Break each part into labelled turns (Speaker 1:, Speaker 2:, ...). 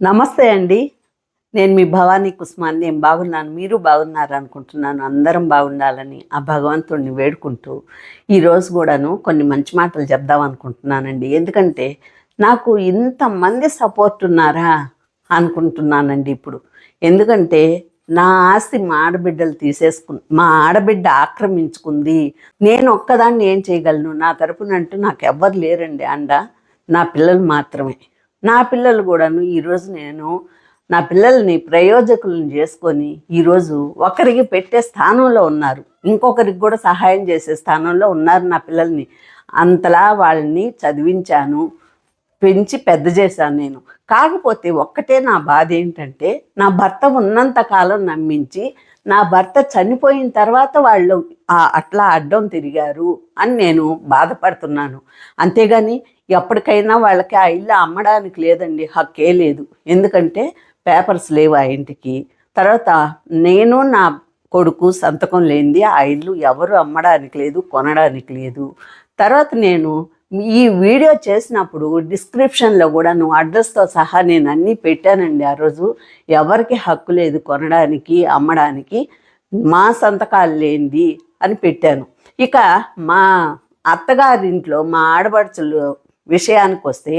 Speaker 1: నమస్తే అండి. నేను మీ భవానీ కుస్మాన్. నేను బాగున్నాను. మీరు బాగున్నారు అనుకుంటున్నాను. అందరం బాగుండాలని ఆ భగవంతుడిని వేడుకుంటూ ఈరోజు కూడాను కొన్ని మంచి మాటలు చెప్దాం అనుకుంటున్నానండి. ఎందుకంటే నాకు ఇంతమంది సపోర్ట్ ఉన్నారా అనుకుంటున్నానండి ఇప్పుడు. ఎందుకంటే నా ఆస్తి మా ఆడబిడ్డలు తీసేసుకు మా ఆడబిడ్డ ఆక్రమించుకుంది. నేను ఒక్కదాన్ని ఏం చేయగలను? నా తరపునంటూ నాకు ఎవ్వరు లేరండి అండ. నా పిల్లలు మాత్రమే. నా పిల్లలు కూడాను ఈరోజు నేను నా పిల్లల్ని ప్రయోజకులను చేసుకొని ఈరోజు ఒకరికి పెట్టే స్థానంలో ఉన్నారు. ఇంకొకరికి కూడా సహాయం చేసే స్థానంలో ఉన్నారు నా పిల్లల్ని. అంతలా వాళ్ళని చదివించాను పెంచి పెద్ద చేశాను నేను. కాకపోతే ఒక్కటే నా బాధ ఏంటంటే నా భర్త ఉన్నంత కాలం నమ్మించి నా భర్త చనిపోయిన తర్వాత వాళ్ళు అట్లా అడ్డం తిరిగారు అని నేను బాధపడుతున్నాను. అంతేగాని ఎప్పటికైనా వాళ్ళకి ఆ ఇల్లు అమ్మడానికి లేదండి హక్కే లేదు. ఎందుకంటే పేపర్స్ లేవు ఆ ఇంటికి. తర్వాత నేను నా కొడుకు సంతకం లేనిది ఆ ఇల్లు ఎవరు అమ్మడానికి లేదు కొనడానికి లేదు. తర్వాత నేను ఈ వీడియో చేసినప్పుడు డిస్క్రిప్షన్లో కూడా నువ్వు అడ్రస్తో సహా నేను అన్నీ పెట్టానండి ఆ రోజు. ఎవరికి హక్కు లేదు కొనడానికి అమ్మడానికి. మా సంతకాలు లేనిది అని పెట్టాను. ఇక మా అత్తగారింట్లో మా ఆడపడుచులు విషయానికి వస్తే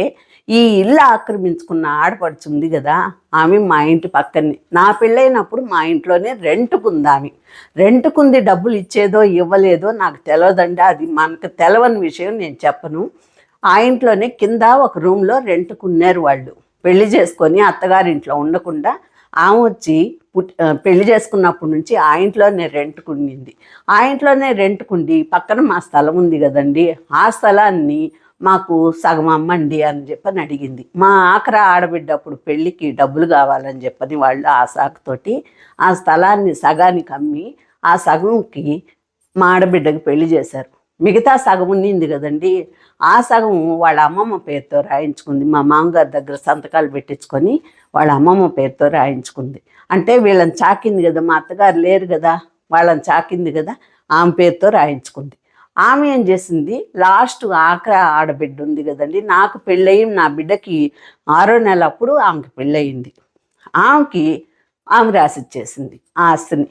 Speaker 1: ఈ ఇల్లు ఆక్రమించుకున్న ఆడపడుచుంది కదా ఆమె మా ఇంటి పక్కనే. నా పెళ్ళైనప్పుడు మా ఇంట్లోనే రెంట్కుంది ఆమె రెంట్కుంది డబ్బులు ఇచ్చేదో ఇవ్వలేదో నాకు తెలియదండి అది మనకు తెలవని విషయం నేను చెప్పను. ఆ ఇంట్లోనే కింద ఒక రూమ్లో రెంట్కున్నారు వాళ్ళు. పెళ్ళి చేసుకొని అత్తగారింట్లో ఉండకుండా ఆమె వచ్చి పుట్ పెళ్ళి చేసుకున్నప్పటి నుంచి ఆ ఇంట్లోనే రెంట్కుండింది ఆ ఇంట్లోనే రెంట్కుండి పక్కన మా స్థలం ఉంది కదండి. ఆ స్థలాన్ని మాకు సగం అమ్మండి అని చెప్పని అడిగింది. మా ఆఖర ఆడబిడ్డ అప్పుడు పెళ్ళికి డబ్బులు కావాలని చెప్పని వాళ్ళు ఆ సాకుతోటి ఆ స్థలాన్ని సగానికి అమ్మి ఆ సగంకి మా ఆడబిడ్డకి పెళ్ళి చేశారు. మిగతా సగం ఉన్నింది కదండి. ఆ సగం వాళ్ళ అమ్మమ్మ పేరుతో రాయించుకుంది. మా మామగారి దగ్గర సంతకాలు పెట్టించుకొని వాళ్ళ అమ్మమ్మ పేరుతో రాయించుకుంది. అంటే వీళ్ళని చాకింది కదా మా అత్తగారు లేరు కదా వాళ్ళని చాకింది కదా ఆమె పేరుతో రాయించుకుంది. ఆమె ఏం చేసింది? లాస్ట్ ఆఖరి ఆడబిడ్డ ఉంది కదండి. నాకు పెళ్ళయి నా బిడ్డకి ఆరో నెల అప్పుడు ఆమెకి పెళ్ళయింది. ఆమెకి ఆమె రాసిచ్చేసింది ఆ ఆస్తిని.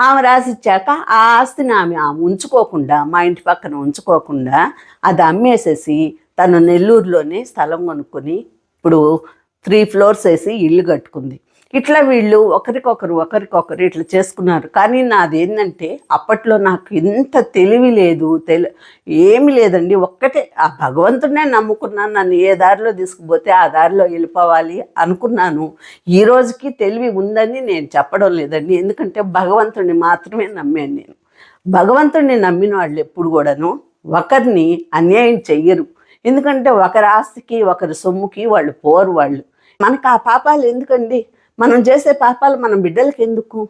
Speaker 1: ఆమె రాసిచ్చాక ఆ ఆస్తిని ఆమె ఆమె ఉంచుకోకుండా మా ఇంటి పక్కన ఉంచుకోకుండా అది అమ్మేసేసి తను నెల్లూరులోనే స్థలం కొనుక్కొని ఇప్పుడు త్రీ ఫ్లోర్స్ వేసి ఇల్లు కట్టుకుంది. ఇట్లా వీళ్ళు ఒకరికొకరు ఒకరికొకరు ఇట్లా చేసుకున్నారు. కానీ నాది ఏంటంటే అప్పట్లో నాకు ఇంత తెలివి లేదు తెలి ఏమి లేదండి. ఒక్కటే ఆ భగవంతుడే నమ్ముకున్నాను. నన్ను ఏ దారిలో తీసుకుపోతే ఆ దారిలో వెళ్ళిపోవాలి అనుకున్నాను. ఈ రోజుకి తెలివి ఉందని నేను చెప్పడం లేదండి. ఎందుకంటే భగవంతుడిని మాత్రమే నమ్మాను నేను. భగవంతుడిని నమ్మిన వాళ్ళు ఎప్పుడు కూడాను ఒకరిని అన్యాయం చెయ్యరు. ఎందుకంటే ఒకరి ఆస్తికి ఒకరి సొమ్ముకి వాళ్ళు పోరు వాళ్ళు. మనకు ఆ పాపాలు ఎందుకండి? మనం చేసే పాపాలు మన బిడ్డలకి ఎందుకు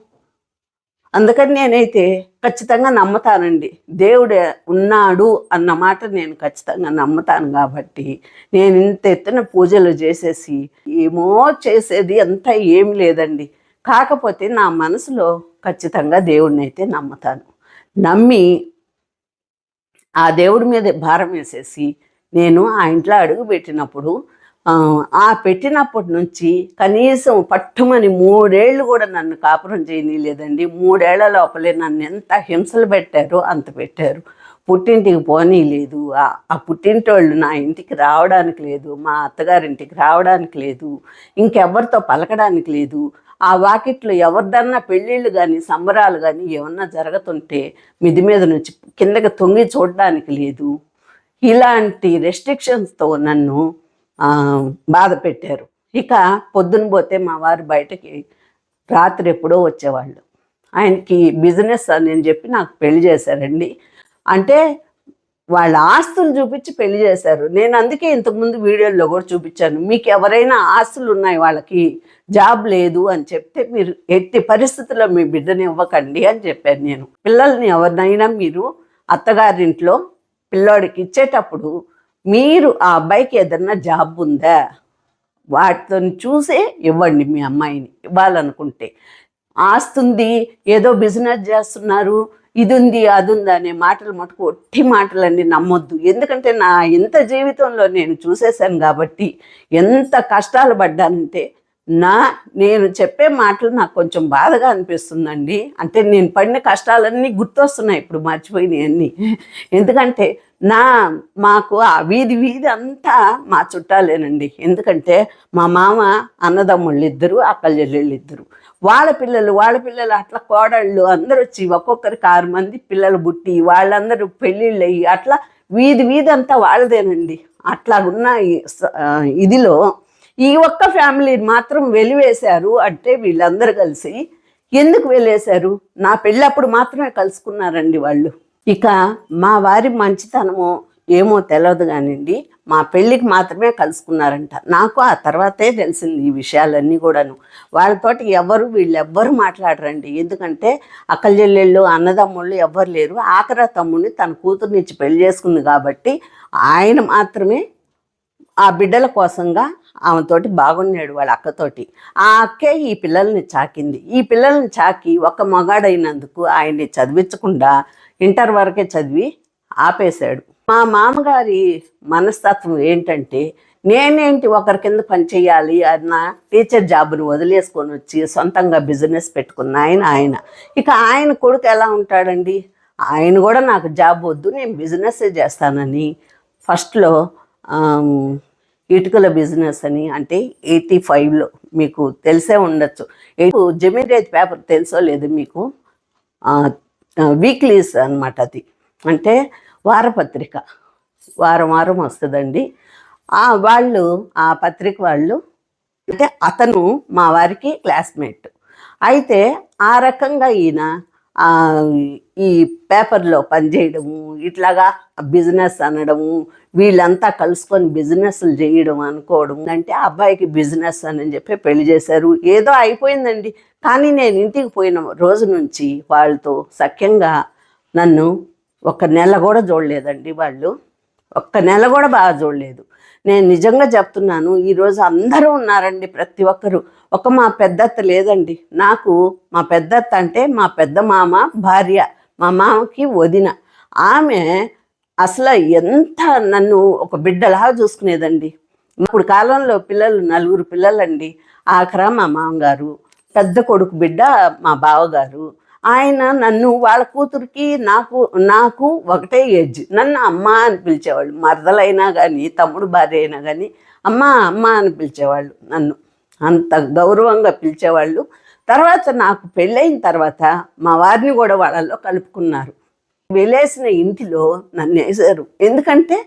Speaker 1: అందుకని నేనైతే ఖచ్చితంగా నమ్ముతానండి. దేవుడు ఉన్నాడు అన్న మాట నేను ఖచ్చితంగా నమ్ముతాను కాబట్టి నేను ఇంత ఎత్తున పూజలు చేసేసి ఏమో చేసేది అంతా ఏమి లేదండి. కాకపోతే నా మనసులో ఖచ్చితంగా దేవుడిని అయితే నమ్ముతాను. నమ్మి ఆ దేవుడి మీద భారం వేసేసి నేను ఆ ఇంట్లో అడుగు పెట్టినప్పుడు ఆ, పెట్టినప్పటి నుంచి కనీసం పట్టుమని మూడేళ్ళు కూడా నన్ను కాపురం చేయనీయలేదండి. మూడేళ్ళ లోపలే నన్ను ఎంత హింసలు పెట్టారో అంత పెట్టారు. పుట్టింటికి పోనీలేదు. ఆ పుట్టింటోళ్ళు నా ఇంటికి రావడానికి లేదు. మా అత్తగారింటికి రావడానికి లేదు. ఇంకెవరితో పలకడానికి లేదు. ఆ వాకిట్లో ఎవరిదన్నా పెళ్ళిళ్ళు కానీ సంబరాలు కానీ ఏమన్నా జరుగుతుంటే మిది మీద నుంచి కిందకి తొంగి చూడడానికి లేదు. ఇలాంటి రెస్ట్రిక్షన్స్తో నన్ను బాధ పెట్టారు. ఇక పొద్దున పోతే మా వారు బయటకి రాత్రి ఎప్పుడో వచ్చేవాళ్ళు. ఆయనకి బిజినెస్ అని చెప్పి నాకు పెళ్ళి చేశారండి. అంటే వాళ్ళ ఆస్తులు చూపించి పెళ్ళి చేశారు. నేను అందుకే ఇంతకుముందు వీడియోల్లో కూడా చూపించాను. మీకు ఎవరైనా ఆస్తులు ఉన్నాయి వాళ్ళకి జాబ్ లేదు అని చెప్తే మీరు ఎట్టి పరిస్థితుల్లో మీ బిడ్డని ఇవ్వకండి అని చెప్పాను నేను. పిల్లల్ని ఎవరినైనా మీరు అత్తగారింట్లో పిల్లోడికి ఇచ్చేటప్పుడు మీరు ఆ అబ్బాయికి ఏదన్నా జాబ్ ఉందా? వాటితో చూసే ఇవ్వండి మీ అమ్మాయిని ఇవ్వాలనుకుంటే. ఆస్తుంది ఏదో బిజినెస్ చేస్తున్నారు ఇది ఉంది అది ఉంది అనే మాటలు మటుకు ఒట్టి మాటలన్నీ నమ్మొద్దు. ఎందుకంటే నా ఇంత జీవితంలో నేను చూసేశాను కాబట్టి ఎంత కష్టాలు పడ్డానంటే నా నేను చెప్పే మాటలు నాకు కొంచెం బాధగా అనిపిస్తుందండి. అంటే నేను పడిన కష్టాలన్నీ గుర్తొస్తున్నాయి ఇప్పుడు మర్చిపోయినాయి అన్నీ ఎందుకంటే నా మాకు ఆ వీధి వీధి అంతా మా చుట్టాలేనండి. ఎందుకంటే మా మామ అన్నదమ్ముళ్ళు ఇద్దరు అక్కల చెల్లెళ్ళు ఇద్దరు వాళ్ళ పిల్లలు వాళ్ళ పిల్లలు అట్లా కోడళ్ళు అందరూ వచ్చి ఒక్కొక్కరికి ఆరు మంది పిల్లలు పుట్టి వాళ్ళందరూ పెళ్ళిళ్ళు అయ్యి అట్లా వీధి వీధి అంతా వాళ్ళదేనండి. అట్లాగున్న ఈ స- ఇదిలో ఈ ఒక్క ఫ్యామిలీని మాత్రం వెలివేశారు. అంటే వీళ్ళందరూ కలిసి. ఎందుకు వెళ్ళేశారు నా పెళ్ళప్పుడు మాత్రమే కలుసుకున్నారండి వాళ్ళు. ఇక మా వారి మంచితనము ఏమో తెలియదు కానివ్వండి మా పెళ్ళికి మాత్రమే కలుసుకున్నారంట. నాకు ఆ తర్వాతే తెలిసింది ఈ విషయాలన్నీ కూడాను. వాళ్ళతోటి ఎవరు వీళ్ళు ఎవ్వరు మాట్లాడరండి. ఎందుకంటే అక్కల చెల్లెళ్ళు అన్నదమ్ముళ్ళు ఎవ్వరు లేరు. ఆఖరా తమ్ముడిని తన కూతురునిచ్చి పెళ్ళి చేసుకుంది కాబట్టి ఆయన మాత్రమే ఆ బిడ్డల కోసంగా ఆమెతోటి బాగున్నాడు వాళ్ళ అక్కతోటి. ఆ అక్కే ఈ పిల్లల్ని చాకింది. ఈ పిల్లల్ని చాకి ఒక మగాడైనందుకు ఆయన్ని చదివించకుండా ఇంటర్ వరకే చదివి ఆపేశాడు. మా మామగారి మనస్తత్వం ఏంటంటే నేనేంటి ఒకరి కింద పని చేయాలి అన్న టీచర్ జాబ్ను వదిలేసుకొని వచ్చి సొంతంగా బిజినెస్ పెట్టుకున్న ఆయన ఆయన. ఇక ఆయన కొడుకు ఎలా ఉంటాడండి? ఆయన కూడా నాకు జాబ్ వద్దు నేను బిజినెస్సే చేస్తానని ఫస్ట్లో ఇటుకల బిజినెస్ అని అంటే ఎయిటీ ఫైవ్లో మీకు తెలిసే ఉండొచ్చు. జమీన్ రైతు పేపర్ తెలుసో లేదు మీకు? వీక్లీస్ అన్నమాట అది. అంటే వారపత్రిక. వారం వారం వస్తుందండి. ఆ వాళ్ళు ఆ పత్రిక వాళ్ళు అంటే అతను మా వారికి క్లాస్మేట్. అయితే ఆ రకంగా ఈయన ఈ పేపర్లో పనిచేయడము ఇట్లాగా బిజినెస్ అనడము వీళ్ళంతా కలుసుకొని బిజినెస్లు చేయడం అనుకోవడం. అంటే ఆ అబ్బాయికి బిజినెస్ అని చెప్పి పెళ్ళి చేశారు. ఏదో అయిపోయిందండి. కానీ నేను ఇంటికి పోయిన రోజు నుంచి వాళ్ళతో సఖ్యంగా నన్ను ఒక నెల కూడా చూడలేదండి వాళ్ళు. ఒక్క నెల కూడా బాగా చూడలేదు. నేను నిజంగా చెప్తున్నాను ఈరోజు అందరూ ఉన్నారండి ప్రతి ఒక్కరు. ఒక మా పెద్దత్త లేదండి. నాకు మా పెద్దత్త అంటే మా పెద్ద మామ భార్య మా మామకి వదిన. ఆమె అసలు ఎంత నన్ను ఒక బిడ్డలా చూసుకునేదండి. ఇప్పుడు కాలంలో పిల్లలు నలుగురు పిల్లలండి. ఆఖరా మా మామగారు పెద్ద కొడుకు బిడ్డ మా బావగారు. ఆయన నన్ను వాళ్ళ కూతురికి నాకు నాకు ఒకటే ఏజ్. నన్ను అమ్మ అని పిలిచేవాళ్ళు. మరదలైనా కానీ తమ్ముడు భార్య అయినా కానీ అమ్మ అమ్మ అని పిలిచేవాళ్ళు నన్ను. అంత గౌరవంగా పిలిచేవాళ్ళు. తర్వాత నాకు పెళ్ళైన తర్వాత మా వారిని కూడా వాళ్ళల్లో కలుపుకున్నారు. వెళ్ళేసిన ఇంటిలో నన్ను వేశారు. ఎందుకంటే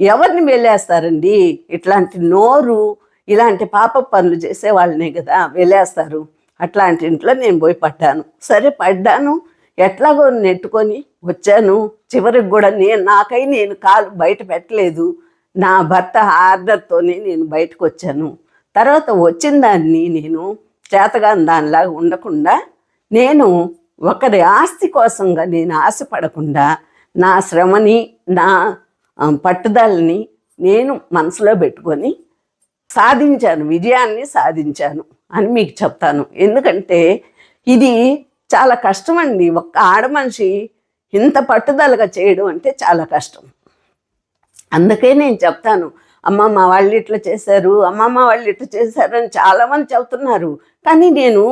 Speaker 1: ఎవరిని వెళ్ళేస్తారండి? ఇట్లాంటి నోరు ఇలాంటి పాప పనులు చేసే వాళ్ళనే కదా వెళ్ళేస్తారు. అట్లాంటి ఇంట్లో నేను పోయి పడ్డాను. సరే పడ్డాను. ఎట్లాగో నెట్టుకొని వచ్చాను. చివరికి కూడా నేను నాకై నేను కాలు బయట పెట్టలేదు. నా భర్త ఆర్డర్తోనే నేను బయటకు వచ్చాను. తర్వాత వచ్చిన దాన్ని నేను చేతగాని దానిలాగా ఉండకుండా నేను ఒకరి ఆస్తి కోసంగా నేను ఆశపడకుండా నా శ్రమని నా పట్టుదలని నేను మనసులో పెట్టుకొని సాధించాను విజయాన్ని సాధించాను అని మీకు చెప్తాను. ఎందుకంటే ఇది చాలా కష్టం అండి ఒక్క ఆడమనిషి ఇంత పట్టుదలగా చేయడం అంటే చాలా కష్టం. అందుకే నేను చెప్తాను అమ్మ మా వాళ్ళు ఇట్లా చేశారు అమ్మమ్మ వాళ్ళు ఇట్లా చేశారు అని చాలామంది చెబుతున్నారు. కానీ నేను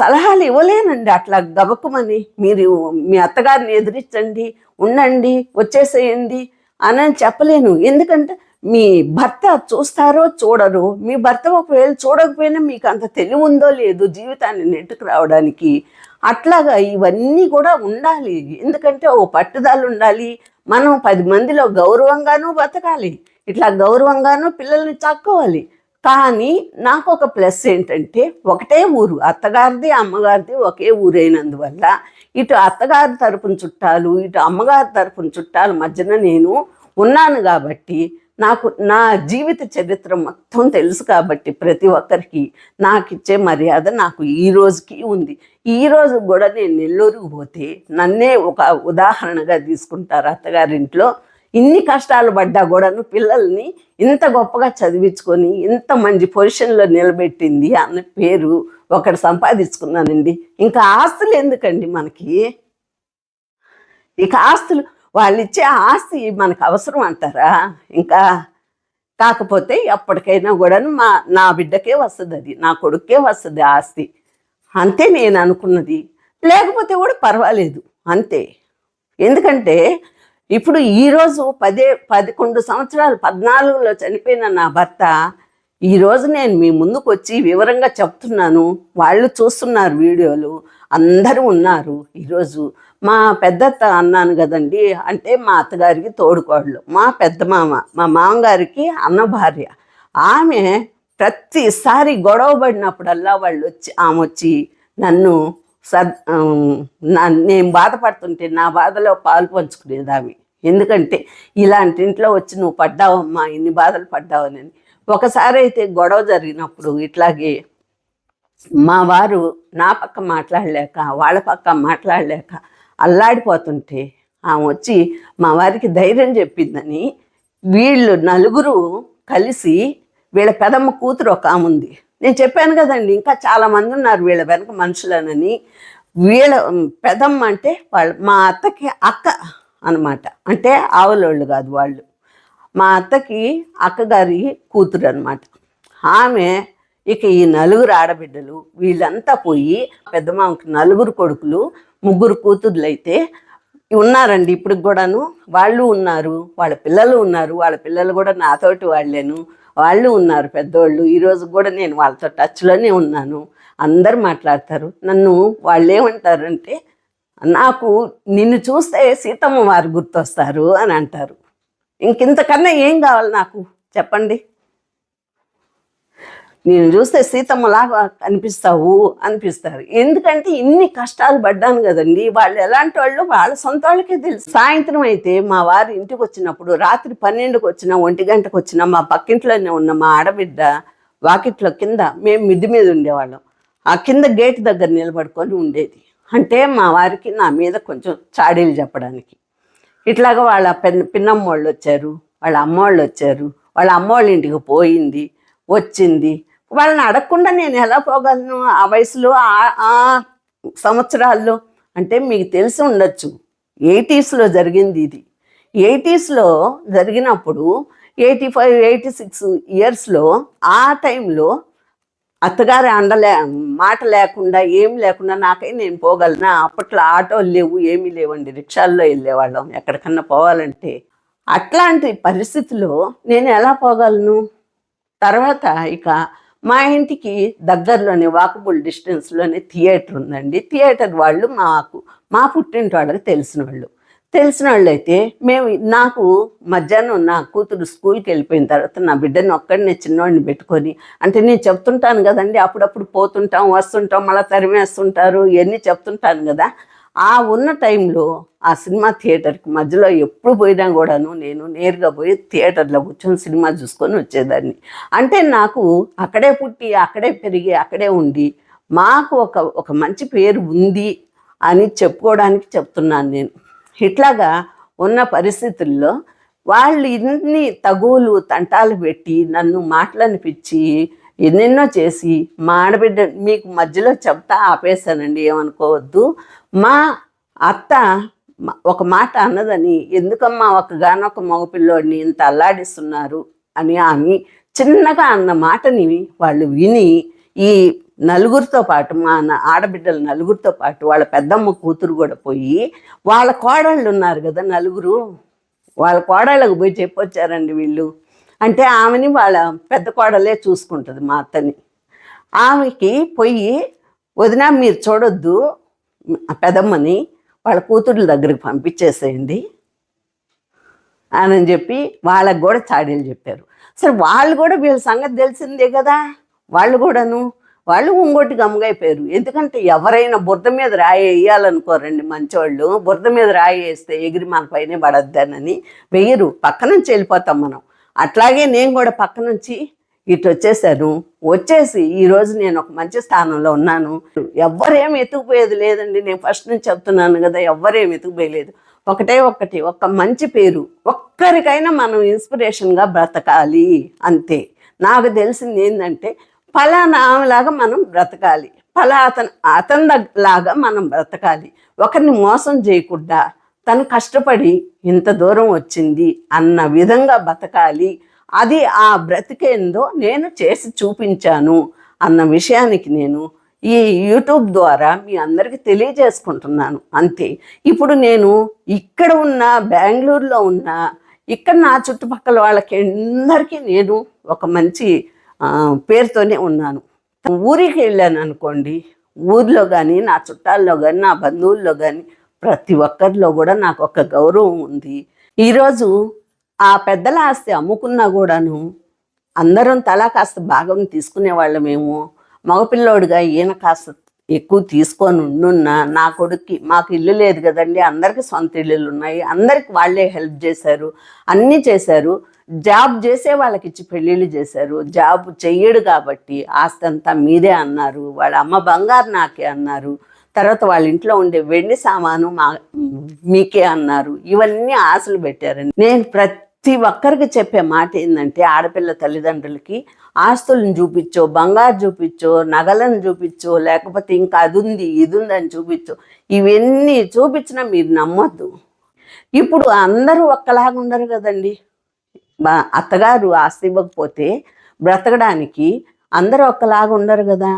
Speaker 1: సలహాలు ఇవ్వలేనండి. అట్లా గబక్కుమని మీరు మీ అత్తగారిని ఎదిరించండి ఉండండి వచ్చేసేయండి అని చెప్పలేను. ఎందుకంటే మీ భర్త చూస్తారో చూడరు మీ భర్త ఒకవేళ చూడకపోయినా మీకు అంత తెలివి ఉందో లేదో జీవితాన్ని నెట్టుకు రావడానికి అట్లాగా ఇవన్నీ కూడా ఉండాలి. ఎందుకంటే ఓ పట్టుదల ఉండాలి మనం పది మందిలో గౌరవంగానూ బతకాలి. ఇట్లా గౌరవంగానూ పిల్లల్ని చాక్కోవాలి. కానీ నాకు ఒక ప్లస్ ఏంటంటే ఒకటే ఊరు అత్తగారిది అమ్మగారిది ఒకే ఊరైనందువల్ల ఇటు అత్తగారి తరపున చుట్టాలు ఇటు అమ్మగారి తరపున చుట్టాల మధ్యన నేను ఉన్నాను కాబట్టి నాకు నా జీవిత చరిత్ర మొత్తం తెలుసు కాబట్టి ప్రతి ఒక్కరికి నాకు ఇచ్చే మర్యాద నాకు ఈ రోజుకి ఉంది. ఈ రోజు కూడా నేను నెల్లూరుకు పోతే నన్నే ఒక ఉదాహరణగా తీసుకుంటారు అత్తగారింట్లో. ఇన్ని కష్టాలు పడ్డా కూడాను పిల్లల్ని ఇంత గొప్పగా చదివించుకొని ఇంత మంచి పొజిషన్లో నిలబెట్టింది అన్న పేరు ఒకటి సంపాదించుకున్నానండి. ఇంకా ఆస్తులు ఎందుకండి మనకి? ఇక ఆస్తులు వాళ్ళు ఇచ్చే ఆస్తి మనకు అవసరం అంటారా? ఇంకా కాకపోతే ఎప్పటికైనా కూడా మా నా బిడ్డకే వస్తుంది అది నా కొడుకే వస్తుంది ఆస్తి. అంతే నేను అనుకున్నది. లేకపోతే కూడా పర్వాలేదు అంతే. ఎందుకంటే ఇప్పుడు ఈరోజు పదే పదకొండు సంవత్సరాలు పద్నాలుగులో చనిపోయిన నా భర్త ఈరోజు నేను మీ ముందుకు వచ్చి వివరంగా చెప్తున్నాను. వాళ్ళు చూస్తున్నారు వీడియోలు. అందరూ ఉన్నారు ఈరోజు. మా పెద్దత్త అన్నాను కదండి అంటే మా అత్తగారికి తోడుకోళ్ళు. మా పెద్ద మామ మా మామగారికి అన్న భార్య. ఆమె ప్రతిసారి గొడవ పడినప్పుడల్లా వాళ్ళు వచ్చి ఆమె వచ్చి నన్ను సర్ నేను బాధపడుతుంటే నా బాధలో పాలు పంచుకునేది ఆమె ఎందుకంటే ఇలాంటి ఇంట్లో వచ్చి నువ్వు పడ్డావమ్మా ఇన్ని బాధలు పడ్డావని. ఒకసారి అయితే గొడవ జరిగినప్పుడు ఇట్లాగే మా వారు నా పక్క మాట్లాడలేక వాళ్ళ పక్క మాట్లాడలేక అల్లాడిపోతుంటే ఆమె వచ్చి మా వారికి ధైర్యం చెప్పిందని వీళ్ళు నలుగురు కలిసి వీళ్ళ పెదమ్మ కూతురు ఒక ఆమె ఉంది. నేను చెప్పాను కదండి ఇంకా చాలామంది ఉన్నారు వీళ్ళ వెనక మనుషులనని. వీళ్ళ పెదమ్మ అంటే వాళ్ళ మా అత్తకి అక్క అన్నమాట. అంటే ఆవులోళ్ళు కాదు వాళ్ళు. మా అత్తకి అక్కగారి కూతురు అనమాట ఆమె ఇక ఈ నలుగురు ఆడబిడ్డలు వీళ్ళంతా పోయి పెద్ద మామకి నలుగురు కొడుకులు ముగ్గురు కూతుర్లు అయితే ఉన్నారండి ఇప్పుడు కూడాను. వాళ్ళు ఉన్నారు వాళ్ళ పిల్లలు ఉన్నారు వాళ్ళ పిల్లలు కూడా నాతోటి వాళ్ళేను. వాళ్ళు ఉన్నారు పెద్దోళ్ళు. ఈరోజు కూడా నేను వాళ్ళతో టచ్లోనే ఉన్నాను. అందరు మాట్లాడతారు. నన్ను వాళ్ళు ఏమంటారంటే నాకు నిన్ను చూస్తే సీతమ్మ వారు గుర్తొస్తారు అని అంటారు. ఇంకింతకన్నా ఏం కావాలి నాకు? చెప్పండి. నేను చూస్తే సీతమ్మలాగా అనిపిస్తావు అనిపిస్తారు. ఎందుకంటే ఇన్ని కష్టాలు పడ్డాను కదండి. వాళ్ళు ఎలాంటి వాళ్ళు? వాళ్ళ సొంత వాళ్ళకే తెలుసు. సాయంత్రం అయితే మా వారి ఇంటికి వచ్చినప్పుడు రాత్రి పన్నెండుకి వచ్చిన ఒంటి గంటకు వచ్చిన మా పక్కింట్లోనే ఉన్న మా ఆడబిడ్డ వాకిట్లో కింద మేము మిద్ది మీద ఉండేవాళ్ళం. ఆ కింద గేట్ దగ్గర నిలబడుకొని ఉండేది. అంటే మా వారికి నా మీద కొంచెం చాడీలు చెప్పడానికి. ఇట్లాగా వాళ్ళ పెన్ పిన్నమ్మ వాళ్ళు వచ్చారు వాళ్ళ అమ్మోళ్ళు వచ్చారు వాళ్ళ అమ్మోళ్ళ ఇంటికి పోయింది వచ్చింది. వాళ్ళని అడగకుండా నేను ఎలా పోగలను? ఆ వయసులో ఆ- ఆ సంవత్సరాల్లో అంటే మీకు తెలిసి ఉండొచ్చు. ఎయిటీస్లో జరిగింది ఇది. ఎయిటీస్లో జరిగినప్పుడు ఎయిటీ ఫైవ్ ఎయిటీ సిక్స్ ఇయర్స్లో ఆ టైంలో అత్తగారి అండలే మాట లేకుండా ఏం లేకుండా నాకై నేను పోగలను? అప్పట్లో ఆటోలు లేవు ఏమీ లేవండి. రిక్షాల్లో వెళ్ళేవాళ్ళం. ఎక్కడికన్నా పోవాలంటే అట్లాంటి పరిస్థితిలో నేను ఎలా పోగలను? తర్వాత ఇక మా ఇంటికి దగ్గరలోనే వాకబుల్ డిస్టెన్స్లోనే థియేటర్ ఉందండి. థియేటర్ వాళ్ళు మాకు మా పుట్టింటి వాళ్ళకి తెలిసిన వాళ్ళు తెలిసిన వాళ్ళైతే మేము నాకు మధ్యాహ్నం నా కూతురు స్కూల్కి వెళ్ళిపోయిన తర్వాత నా బిడ్డను ఒక్కడిని చిన్నవాడిని పెట్టుకొని అంటే నేను చెప్తుంటాను కదండి అప్పుడప్పుడు పోతుంటాం వస్తుంటాం మళ్ళీ తరిమేస్తుంటారు ఇవన్నీ చెప్తుంటాను కదా. ఆ ఉన్న టైంలో ఆ సినిమా థియేటర్కి మధ్యలో ఎప్పుడు పోయినా కూడాను నేను నేరుగా పోయి థియేటర్లో కూర్చొని సినిమా చూసుకొని వచ్చేదాన్ని. అంటే నాకు అక్కడే పుట్టి అక్కడే పెరిగి అక్కడే ఉండి మాకు ఒక ఒక మంచి పేరు ఉంది అని చెప్పుకోవడానికి చెప్తున్నాను నేను. ఇట్లాగా ఉన్న పరిస్థితుల్లో వాళ్ళు ఇన్ని తగువులు తంటాలు పెట్టి నన్ను మాటలనిపించి ఎన్నెన్నో చేసి మా ఆడబిడ్డ మీకు మధ్యలో చెప్తా ఆపేశానండి ఏమనుకోవద్దు. మా అత్త ఒక మాట అన్నదని ఎందుకమ్మా ఒక గానొక మగపిల్లోడిని ఇంత అల్లాడిస్తున్నారు అని ఆమె చిన్నగా అన్న మాటని వాళ్ళు విని ఈ నలుగురితో పాటు మా నా- ఆడబిడ్డల నలుగురితో పాటు వాళ్ళ పెద్దమ్మ కూతురు కూడా పోయి వాళ్ళ కోడళ్ళు ఉన్నారు కదా నలుగురు వాళ్ళ కోడళ్ళకు పోయి చెప్పొచ్చారండి వీళ్ళు. అంటే ఆమెని వాళ్ళ పెద్ద కోడలే చూసుకుంటుంది మా అత్తని. ఆమెకి పోయి వదిన మీరు చూడొద్దు పెద్దమ్మని పెదమ్మని వాళ్ళ కూతుర్ల దగ్గరికి పంపించేసేయండి అని చెప్పి వాళ్ళకు కూడా చాడీలు చెప్పారు. సరే వాళ్ళు కూడా వీళ్ళ సంగతి తెలిసిందే కదా వాళ్ళు కూడాను వాళ్ళు ఇంకోటి గమ్గైపోయారు ఎందుకంటే ఎవరైనా బురద మీద రాయి వేయాలనుకోరండి మంచివాళ్ళు బురద మీద రాయి వేస్తే ఎగిరి మన పైనే పడద్దానని వెయ్యరు పక్క నుంచి వెళ్ళిపోతాం మనం. అట్లాగే నేను కూడా పక్క నుంచి ఇటు వచ్చేసాను. వచ్చేసి ఈరోజు నేను ఒక మంచి స్థానంలో ఉన్నాను. ఎవ్వరేం ఎత్తుకుపోయేది లేదండి. నేను ఫస్ట్ నుంచి చెప్తున్నాను కదా ఎవ్వరేం ఎత్తుకుపోయలేదు. ఒకటే ఒక్కటి ఒక్క మంచి పేరు. ఒక్కరికైనా మనం ఇన్స్పిరేషన్గా బ్రతకాలి అంతే. నాకు తెలిసింది ఏంటంటే ఫలానా ఆమెలాగా మనం బ్రతకాలి. ఫలా అతను అతని లాగా మనం బ్రతకాలి. ఒకరిని మోసం చేయకుండా తను కష్టపడి ఇంత దూరం వచ్చింది అన్న విధంగా బతకాలి. అది ఆ బ్రతికేందో నేను చేసి చూపించాను అన్న విషయానికి నేను ఈ యూట్యూబ్ ద్వారా మీ అందరికీ తెలియజేసుకుంటున్నాను. అంతే. ఇప్పుడు నేను ఇక్కడ ఉన్న బెంగళూరులో ఉన్న ఇక్కడ నా చుట్టుపక్కల వాళ్ళకి అందరికీ నేను ఒక మంచి పేరుతోనే ఉన్నాను. ఊరికి వెళ్ళాను అనుకోండి ఊర్లో కానీ నా చుట్టాల్లో కానీ నా బంధువుల్లో కానీ ప్రతి ఒక్కరిలో కూడా నాకు ఒక గౌరవం ఉంది. ఈరోజు ఆ పెద్దల ఆస్తి అమ్ముకున్నా కూడాను అందరం తలా కాస్త భాగం తీసుకునే వాళ్ళమేమో మగపిల్లోడుగా ఈయన కాస్త ఎక్కువ తీసుకొని ఉండున్నా నా కొడుక్కి మాకు ఇల్లు లేదు కదండి అందరికీ సొంత ఇల్లులు ఉన్నాయి అందరికి వాళ్ళే హెల్ప్ చేశారు అన్నీ చేశారు. జాబ్ చేసే వాళ్ళకి ఇచ్చి పెళ్ళిళ్ళు చేశారు. జాబ్ చెయ్యడు కాబట్టి ఆస్తి అంతా మీదే అన్నారు. వాళ్ళ అమ్మ బంగారు నాకే అన్నారు. తర్వాత వాళ్ళ ఇంట్లో ఉండే వెండి సామాను మా మీకే అన్నారు. ఇవన్నీ ఆశలు పెట్టారండి. నేను ప్రతి ఒక్కరికి చెప్పే మాట ఏంటంటే ఆడపిల్ల తల్లిదండ్రులకి ఆస్తులను చూపించో బంగారు చూపించో నగలను చూపించో లేకపోతే ఇంకా అది ఉంది ఇది ఉంది అని చూపించో. ఇవన్నీ చూపించినా మీరు నమ్మొద్దు. ఇప్పుడు అందరూ ఒక్కలాగా ఉండరు కదండి. మా అత్తగారు ఆస్తి ఇవ్వకపోతే బ్రతకడానికి అందరూ ఒక్కలాగా ఉండరు కదా.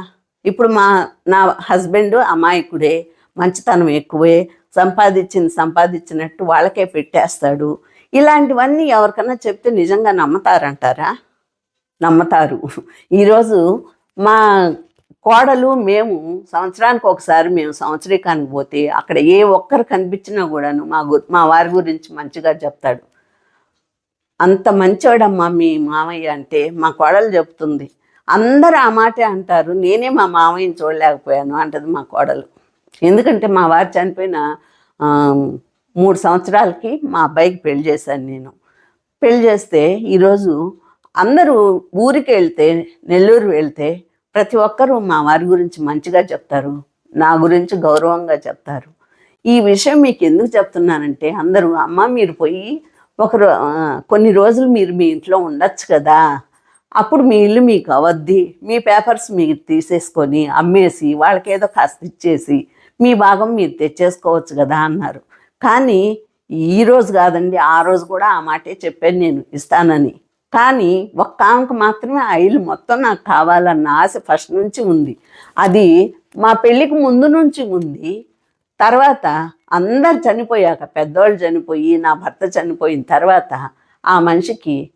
Speaker 1: ఇప్పుడు మా నా హస్బెండ్ అమాయకుడే మంచితనం ఎక్కువే సంపాదించింది సంపాదించినట్టు వాళ్ళకే పెట్టేస్తాడు. ఇలాంటివన్నీ ఎవరికన్నా చెప్తే నిజంగా నమ్మతారంటారా? నమ్మతారు. ఈరోజు మా కోడలు మేము సంవత్సరానికి ఒకసారి మేము సంవత్సరీకానికి పోతే అక్కడ ఏ ఒక్కరు కనిపించినా కూడాను మా గు మా వారి గురించి మంచిగా చెప్తాడు. అంత మంచోడమ్మా మీ మామయ్య అంటే మా కోడలు చెప్తుంది. అందరూ ఆ మాటే అంటారు నేనే మా మామయ్యని చూడలేకపోయాను అంటది మా కోడలు. ఎందుకంటే మా వారు చనిపోయిన మూడు సంవత్సరాలకి మా అబ్బాయికి పెళ్ళి చేశాను నేను. పెళ్ళి చేస్తే ఈరోజు అందరూ ఊరికి వెళ్తే నెల్లూరు వెళ్తే ప్రతి ఒక్కరూ మా వారి గురించి మంచిగా చెప్తారు నా గురించి గౌరవంగా చెప్తారు. ఈ విషయం మీకు ఎందుకు చెప్తున్నానంటే అందరూ అమ్మ మీరు పోయి ఒకరు కొన్ని రోజులు మీరు మీ ఇంట్లో ఉండొచ్చు కదా. అప్పుడు మీ ఇల్లు మీకు అవద్ది. మీ పేపర్స్ మీరు తీసేసుకొని అమ్మేసి వాళ్ళకి ఏదో కాస్త ఇచ్చేసి మీ భాగం మీరు తెచ్చేసుకోవచ్చు కదా అన్నారు. కానీ ఈ రోజు కాదండి ఆ రోజు కూడా ఆ మాటే చెప్పాను నేను ఇస్తానని. కానీ ఒక్క ఆమెకు మాత్రమే ఆ ఇల్లు మొత్తం నాకు కావాలన్న ఆశ ఫస్ట్ నుంచి ఉంది. అది మా పెళ్ళికి ముందు నుంచి ఉంది. తర్వాత అందరు చనిపోయాక పెద్దవాళ్ళు చనిపోయి నా భర్త చనిపోయిన తర్వాత ఆ మనిషికి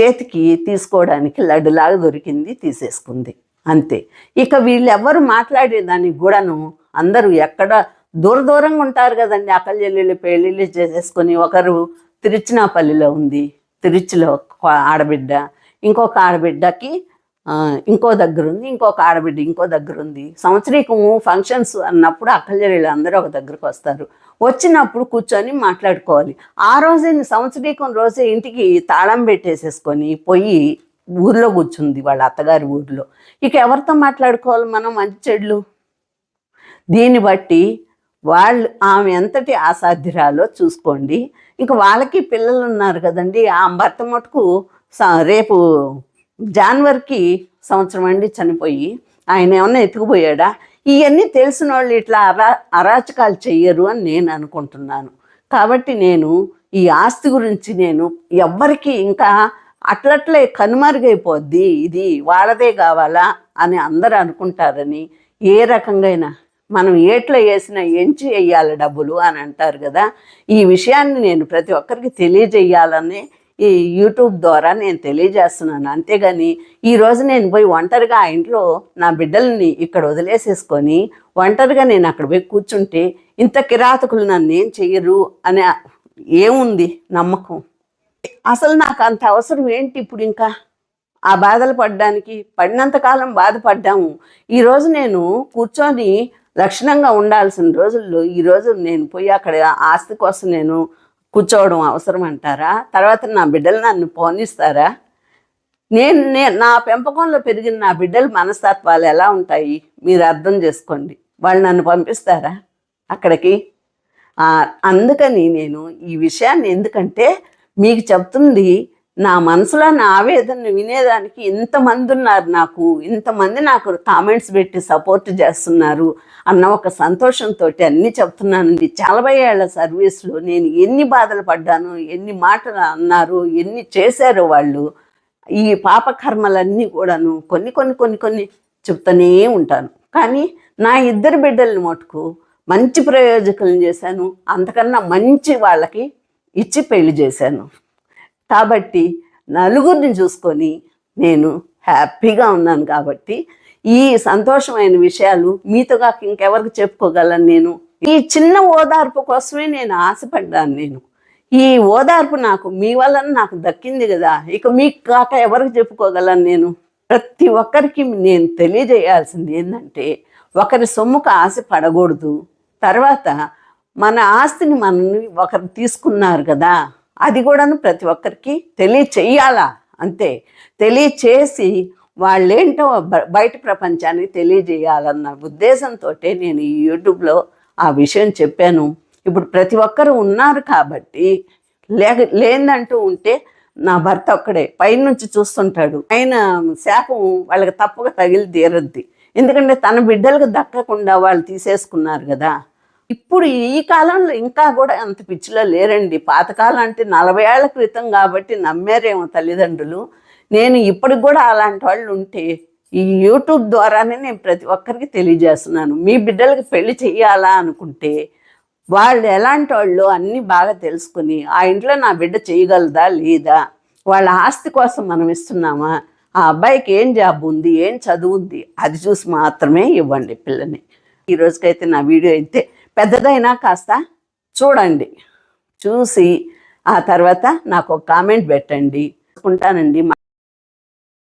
Speaker 1: చేతికి తీసుకోవడానికి లడ్డులాగా దొరికింది తీసేసుకుంది. అంతే. ఇక వీళ్ళెవ్వరు మాట్లాడేదానికి కూడాను అందరూ ఎక్కడ దూర దూరంగా ఉంటారు కదండి. అక్కల పెళ్ళిళ్ళు చేసేసుకొని ఒకరు తిరుచినాపల్లిలో ఉంది. తిరుచిలో ఆడబిడ్డ ఇంకొక ఆడబిడ్డకి ఇంకో దగ్గర ఉంది ఇంకొక ఆడబిడ్డ ఇంకో దగ్గర ఉంది సంవత్సరీకము ఫంక్షన్స్ అన్నప్పుడు అక్కల అందరూ ఒక దగ్గరకు వస్తారు. వచ్చినప్పుడు కూర్చొని మాట్లాడుకోవాలి. ఆ రోజే సంవత్సరీకం రోజే ఇంటికి తాళం పెట్టేసేసుకొని పోయి ఊర్లో కూర్చుంది వాళ్ళ అత్తగారి ఊర్లో. ఇక ఎవరితో మాట్లాడుకోవాలి మనం మంచి చెడ్లు? దీన్ని బట్టి వాళ్ళు ఆమె ఎంతటి అసాధ్యురాలో చూసుకోండి. ఇంకా వాళ్ళకి పిల్లలు ఉన్నారు కదండి ఆ భర్త మటుకు రేపు జాన్వరికి సంవత్సరం అండి చనిపోయి ఆయన ఏమన్నా ఎత్తుకుపోయాడా? ఇవన్నీ తెలిసిన వాళ్ళు ఇట్లా అరా అరాచకాలు చెయ్యరు అని నేను అనుకుంటున్నాను. కాబట్టి నేను ఈ ఆస్తి గురించి నేను ఎవ్వరికి ఇంకా అట్లట్లే కనుమరుగైపోద్ది. ఇది వాళ్ళదే కావాలా అని అందరూ అనుకుంటారని ఏ రకంగా మనం ఏట్లో వేసినా ఎంచి వేయాలి డబ్బులు అని అంటారు కదా. ఈ విషయాన్ని నేను ప్రతి ఒక్కరికి తెలియజేయాలని ఈ యూట్యూబ్ ద్వారా నేను తెలియజేస్తున్నాను. అంతేగాని ఈరోజు నేను పోయి ఒంటరిగా ఆ ఇంట్లో నా బిడ్డల్ని ఇక్కడ వదిలేసేసుకొని ఒంటరిగా నేను అక్కడ పోయి కూర్చుంటే ఇంత కిరాతకులు నన్ను ఏం చెయ్యరు అనే ఏముంది నమ్మకం? అసలు నాకు అంత అవసరం ఏంటి ఇప్పుడు ఇంకా? ఆ బాధలు పడ్డానికి పడినంతకాలం బాధపడ్డాము. ఈరోజు నేను కూర్చొని లక్షణంగా ఉండాల్సిన రోజుల్లో ఈరోజు నేను పోయి అక్కడ ఆస్తి కోసం నేను కూర్చోవడం అవసరం అంటారా? తర్వాత నా బిడ్డలు నన్ను పోనిస్తారా నేను నేను నా పెంపకంలో పెరిగిన నా బిడ్డల మనస్తత్వాలు ఎలా ఉంటాయి? మీరు అర్థం చేసుకోండి. వాళ్ళు నన్ను పంపిస్తారా అక్కడికి? అందుకని నేను ఈ విషయాన్ని ఎందుకంటే మీకు చెప్తుంది నా మనసులో నా ఆవేదన వినేదానికి ఇంతమంది ఉన్నారు నాకు ఇంతమంది నాకు కామెంట్స్ పెట్టి సపోర్ట్ చేస్తున్నారు అన్న ఒక సంతోషంతో అన్నీ చెప్తున్నానండి. నలభై ఏళ్ళ సర్వీస్లో నేను ఎన్ని బాధలు పడ్డాను ఎన్ని మాటలు అన్నారు ఎన్ని చేశారు వాళ్ళు ఈ పాపకర్మలన్నీ కూడాను కొన్ని కొన్ని కొన్ని కొన్ని చెప్తూనే ఉంటాను. కానీ నా ఇద్దరు బిడ్డల్ని మటుకు మంచి ప్రయోజకులను చేశాను. అంతకన్నా మంచి వాళ్ళకి ఇచ్చి పెళ్ళి చేశాను. కాబట్టి నలుగురిని చూసుకొని నేను హ్యాపీగా ఉన్నాను కాబట్టి ఈ సంతోషమైన విషయాలు మీతో కాక ఇంకెవరికి చెప్పుకోగలను నేను? ఈ చిన్న ఓదార్పు కోసమే నేను ఆశపడ్డాను నేను. ఈ ఓదార్పు నాకు మీ వలన నాకు దక్కింది కదా. ఇక మీకు కాక ఎవరికి చెప్పుకోగలను నేను? ప్రతి ఒక్కరికి నేను తెలియజేయాల్సింది ఏంటంటే ఒకరి సొమ్ముకు ఆశ పడకూడదు. తర్వాత మన ఆస్తిని మనల్ని ఒకరు తీసుకున్నారు కదా. అది కూడాను ప్రతి ఒక్కరికి తెలియచేయాలా అంతే. తెలియచేసి వాళ్ళేంటో బ- బయట ప్రపంచానికి తెలియజేయాలన్న ఉద్దేశంతో నేను ఈ యూట్యూబ్లో ఆ విషయం చెప్పాను. ఇప్పుడు ప్రతి ఒక్కరు ఉన్నారు కాబట్టి లేక లేదంటూ ఉంటే నా భర్త ఒక్కడే పైనుంచి చూస్తుంటాడు. ఆయన శాపం వాళ్ళకి తప్పుగా తగిలి తీరద్ది. ఎందుకంటే తన బిడ్డలకు దక్కకుండా వాళ్ళు తీసేసుకున్నారు కదా. ఇప్పుడు ఈ కాలంలో ఇంకా కూడా అంత పిచ్చిలో లేరండి. పాతకాలం అంటే నలభై ఏళ్ళ క్రితం కాబట్టి నమ్మారేమో తల్లిదండ్రులు. నేను ఇప్పటికి కూడా అలాంటి వాళ్ళు ఉంటే ఈ యూట్యూబ్ ద్వారానే నేను ప్రతి ఒక్కరికి తెలియజేస్తున్నాను. మీ బిడ్డలకి పెళ్ళి చేయాలా అనుకుంటే వాళ్ళు ఎలాంటి వాళ్ళు అన్నీ బాగా తెలుసుకుని ఆ ఇంట్లో నా బిడ్డ చేయగలదా లేదా? వాళ్ళ ఆస్తి కోసం మనం ఇస్తున్నామా? ఆ అబ్బాయికి ఏం జాబ్ ఉంది ఏం చదువు ఉంది? అది చూసి మాత్రమే ఇవ్వండి పిల్లని. ఈ రోజుకైతే నా వీడియో అయితే పెద్దదైనా కాస్త చూడండి. చూసి ఆ తర్వాత నాకు ఒక కామెంట్ పెట్టండి. ఉంటానండి